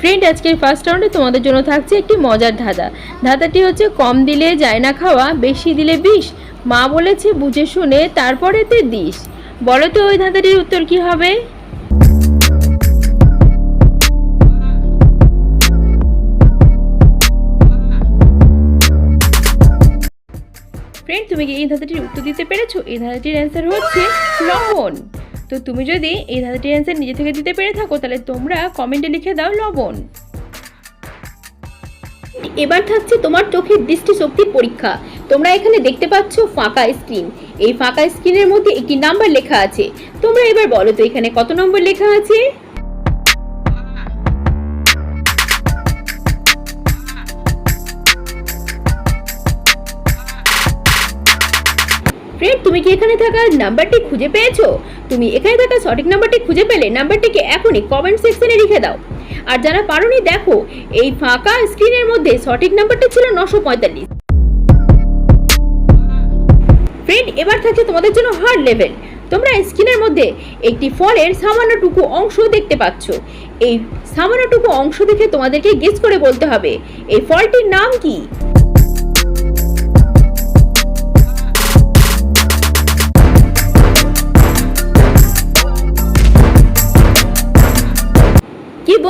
Friend আজকের first রাউন্ডে তোমাদের জন্য থাকছে একটি মজার ধাঁধা। ধাঁধাটি হচ্ছে কম দিলে যায় না খাওয়া, বেশি দিলে বিষ। মা বলেছে বুঝে শুনে তারপরে তে দিস। বলো তো, ওই ধাঁধাটির উত্তর কি হবে? ফ্রেন্ড তুমি কি এই ধাঁধাটির উত্তর দিতে পেরেছ? এই ধাঁধাটির অ্যান্সার হচ্ছে লবণ। তো তুমি যদি এই ধাঁধাটির অ্যান্সার নিজে থেকে দিতে পেরে থাকো, তাহলে তোমরা কমেন্টে লিখে দাও লবণ। এবার থাকছে তোমার চোখের দৃষ্টিশক্তির পরীক্ষা। তোমরা এখানে দেখতে পাচ্ছ ফাঁকা স্ক্রিন এই ফাঁকা স্ক্রিনের মধ্যে একটি নাম্বার লেখা আছে। তোমরা এবার বলো তো এখানে কত নম্বর লেখা আছে? ফ্রেন্ড তুমি কি এখানে থাকা নাম্বারটি খুঁজে পেয়েছ? তুমি এখানে থাকা সঠিক নাম্বারটি খুঁজে পেলে নাম্বারটিকে এখনই কমেন্ট সেকশনে লিখে দাও। আর যারা পারোনি, দেখো, এই ফাঁকা স্ক্রিনের মধ্যে সঠিক নাম্বারটি ছিল নশো পঁয়তাল্লিশ। ফ্রেন্ড এবার থাকছে তোমাদের জন্য হার্ড লেভেল তোমরা স্ক্রিনের মধ্যে একটি ফলের সামান্যটুকু অংশ দেখতে পাচ্ছ। এই সামান্যটুকু অংশ দেখে তোমাদেরকে গেস করে বলতে হবে। এই ফলটির নাম কি?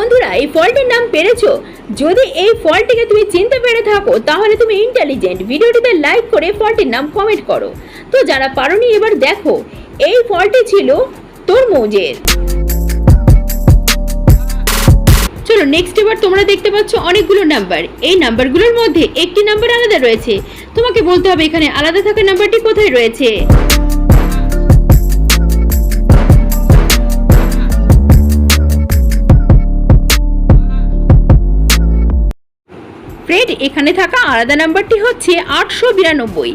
বন্ধুরা, এই ফলটির নাম পেরেছ? যদি এই ফলটিকে তুমি চিনতে পেরে থাকো, তাহলে তুমি ইন্টেলিজেন্ট ভিডিওটিতে লাইক করে ফলটির নাম কমেন্ট করো। তো যারা পারোনি, এবার দেখো, এই ফলটি ছিল তরমুজের। চলো নেক্সট এবার তোমরা দেখতে পাচ্ছ অনেকগুলো নাম্বার এই নাম্বারগুলোর মধ্যে একটি নাম্বার আলাদা রয়েছে। তোমাকে বলতে হবে, এখানে আলাদা থাকা নাম্বারটি কোথায় রয়েছে? থাকা আলাদা নাম্বারটি হচ্ছে আটশো বিরানব্বই।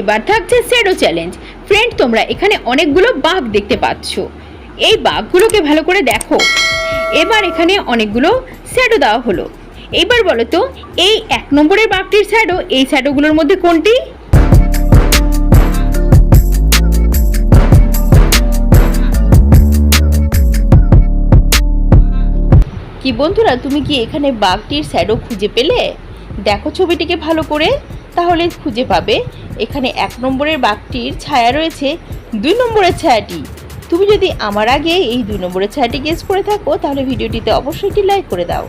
এবার থাকছে সেডো চ্যালেঞ্জ ফ্রেন্ড তোমরা এখানে অনেকগুলো বাঘ দেখতে পাচ্ছ। এই বাঘগুলোকে ভালো করে দেখো। এবার এখানে অনেকগুলো স্যাডো দেওয়া হলো। এবার বলো তো, এই এক নম্বরের বাঘটির স্যাডো এই শ্যাডোগুলোর মধ্যে কোনটি? বন্ধুরা, তুমি কি এখানে বাঘটির শ্যাডো খুঁজে পেলে? দেখো ছবিটিকে ভালো করে, তাহলে খুঁজে পাবে। এখানে এক নম্বরের বাঘটির ছায়া রয়েছে, দুই নম্বরের ছায়াটি। তুমি যদি আমার আগে এই দুই নম্বরের ছায়াটি গেস করে থাকো, তাহলে ভিডিওটিতে অবশ্যই একটি লাইক করে দাও।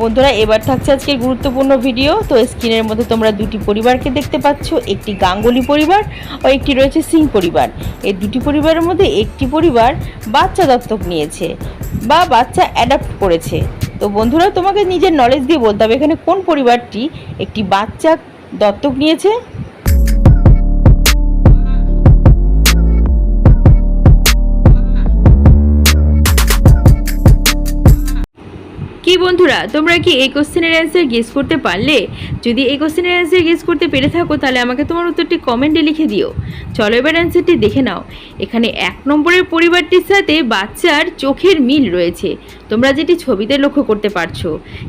বন্ধুরা, এবার থাকছে আজকের গুরুত্বপূর্ণ ভিডিও তো স্ক্রিনের মধ্যে তোমরা দুটি পরিবারকে দেখতে পাচ্ছ, একটি গাঙ্গুলি পরিবার ও একটি রয়েছে সিং পরিবার। এই দুটি পরিবারের মধ্যে একটি পরিবার বাচ্চা দত্তক নিয়েছে বা বাচ্চা অ্যাডাপ্ট করেছে। তো বন্ধুরা, তোমাকে নিজের নলেজ দিয়ে বলতে হবে এখানে কোন পরিবারটি একটি বাচ্চা দত্তক নিয়েছে। বন্ধুরা, তোমরা কি এই কোশ্চেনের অ্যান্সার গেস করতে পারলে? যদি এই কোশ্চেনের অ্যান্সার গেস করতে পেরে থাকো, তাহলে আমাকে তোমার উত্তরটি কমেন্টে লিখে দিও। চলো এবার অ্যান্সারটি দেখে নাও। এখানে এক নম্বরের পরিবারটির সাথে বাচ্চার চোখের মিল রয়েছে। তোমরা যেটি ছবিতে লক্ষ্য করতে পারছ।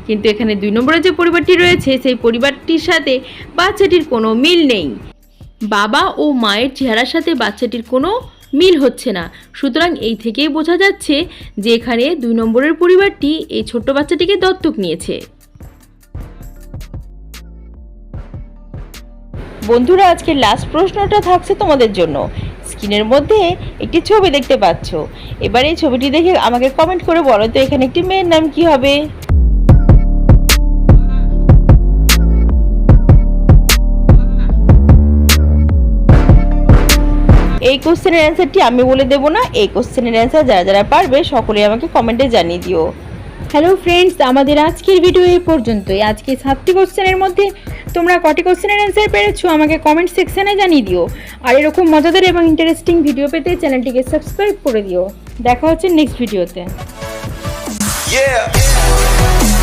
কিন্তু এখানে দুই নম্বরের যে পরিবারটি রয়েছে, সেই পরিবারটির সাথে বাচ্চাটির কোনো মিল নেই। বাবা ও মায়ের চেহারার সাথে বাচ্চাটির কোনো মিল হচ্ছে না। সুতরাং এই থেকেই বোঝা যাচ্ছে যে এখানে দুই নম্বরের পরিবারটি এই ছোট্ট বাচ্চাটিকে দত্তক নিয়েছে। বন্ধুরা আজকে লাস্ট প্রশ্নটা থাকছে তোমাদের জন্য। স্ক্রিনের মধ্যে একটি ছবি দেখতে পাচ্ছ। এবার এই ছবিটি দেখে আমাকে কমেন্ট করে বলো তো এখানে একটি মেয়ের নাম কি হবে? এই কোশ্চেনের অ্যান্সারটি আমি বলে দেবো না। এই কোশ্চেনের অ্যান্সার যারা যারা পারবে সকলেই আমাকে কমেন্টে জানিয়ে দিও। হ্যালো ফ্রেন্ডস আমাদের আজকের ভিডিও এই পর্যন্তই। আজকে সাতটি কোশ্চেনের মধ্যে তোমরা কটি কোশ্চেনের অ্যান্সার পেরেছ আমাকে কমেন্ট সেকশানে জানিয়ে দিও। আর এরকম মজাদার এবং ইন্টারেস্টিং ভিডিও পেতে চ্যানেলটিকে সাবস্ক্রাইব করে দিও। দেখা হচ্ছে নেক্সট ভিডিওতে Yeah.